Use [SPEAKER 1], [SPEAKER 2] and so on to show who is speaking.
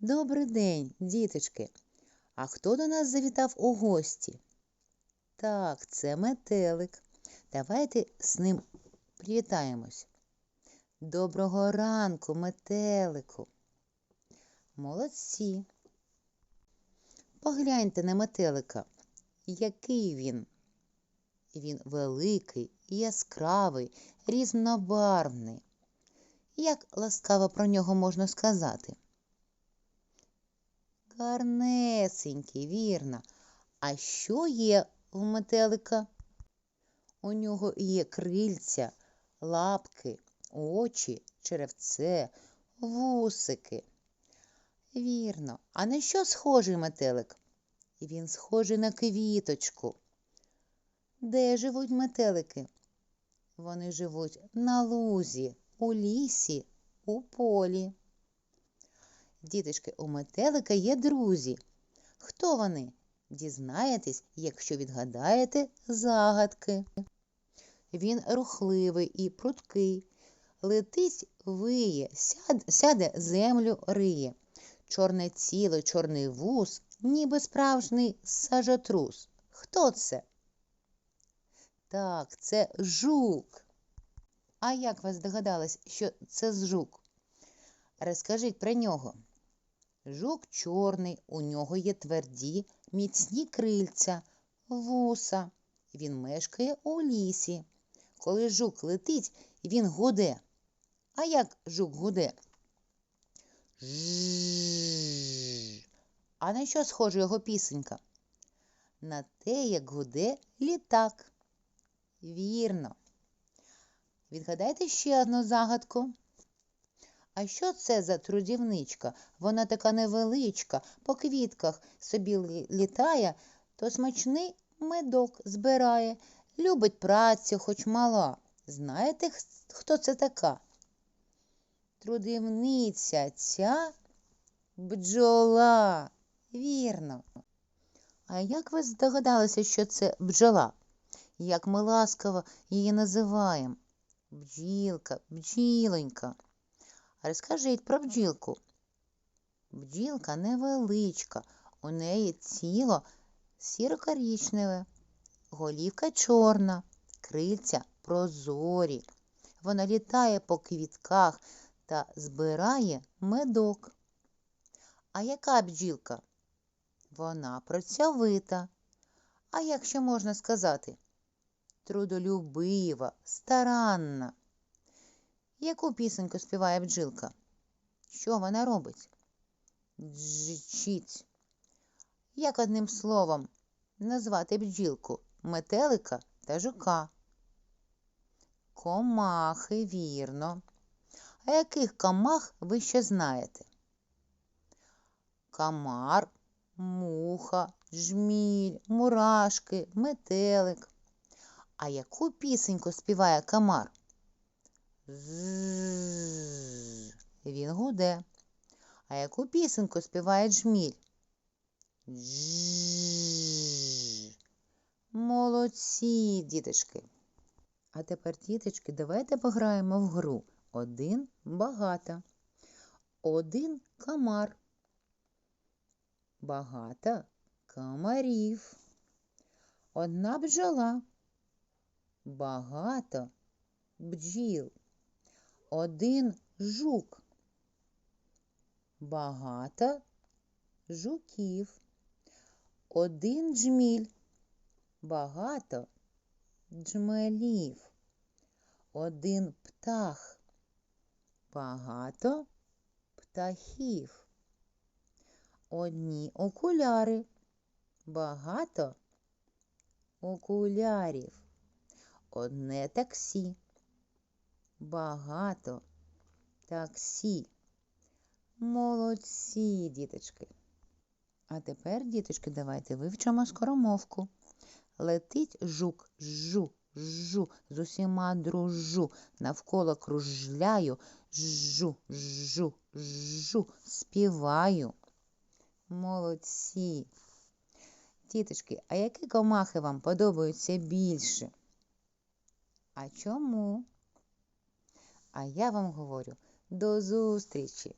[SPEAKER 1] Добрий день, діточки. А хто до нас завітав у гості? Так, це метелик. Давайте з ним привітаємось. Доброго ранку, метелику. Молодці. Погляньте на метелика. Який він? Він великий, яскравий, різнобарвний. Як ласкаво про нього можна сказати? Гарнесенький, вірно. А що є в метелика? У нього є крильця, лапки, очі, черевце, вусики. Вірно. А на що схожий метелик? Він схожий на квіточку. Де живуть метелики? Вони живуть на лузі, у лісі, у полі. Діточки, у метелика є друзі. Хто вони? Дізнаєтесь, якщо відгадаєте загадки. Він рухливий і пруткий, летить, виє, сяд, сяде землю риє. Чорне тіло, чорний вус, ніби справжній сажотрус. Хто це? Так, це жук. А як ви здогадались, що це жук? Розкажіть про нього. Жук чорний, у нього є тверді, міцні крильця, вуса. Він мешкає у лісі. Коли жук летить, він гуде. А як жук гуде? Жжж. А на що схожа його пісенька? На те, як гуде літак. Вірно. Відгадайте ще одну загадку. А що це за трудівничка? Вона така невеличка, по квітках собі літає, то смачний медок збирає, любить працю, хоч мала. Знаєте, хто це така? Трудівниця ця бджола. Вірно. А як ви здогадалися, що це бджола? Як ми ласково її називаємо? Бджілка, бджілонька. Розкажіть про бджілку. Бджілка невеличка, у неї тіло сіро-корічневе, голівка чорна, крильця прозорі. Вона літає по квітках та збирає медок. А яка бджілка? Вона працьовита. А як ще можна сказати? Трудолюбива, старанна. Яку пісеньку співає бджілка? Що вона робить? Джичить. Як одним словом назвати бджілку метелика та жука? Комахи, вірно. А яких комах ви ще знаєте? Камар, муха, жміль, мурашки, метелик. А яку пісеньку співає комар? З. Він гуде. А яку пісеньку співає джміль? Дж. Молодці, діточки. А тепер, діточки, давайте пограємо в гру. Один багато. Один комар. Багато комарів. Одна бджола. Багато бджіл. Один жук. Багато жуків. Один джміль. Багато джмелів. Один птах. Багато птахів. Одні окуляри. Багато окулярів. Одне таксі. Багато таксі. Молодці, діточки. А тепер, діточки, давайте вивчимо скоромовку. Летить жук, жу, жу, з усіма дружу, навколо кружляю, жу, жу, жу, співаю. Молодці. Діточки, а які комахи вам подобаються більше? А чому? А я вам говорю до зустрічі!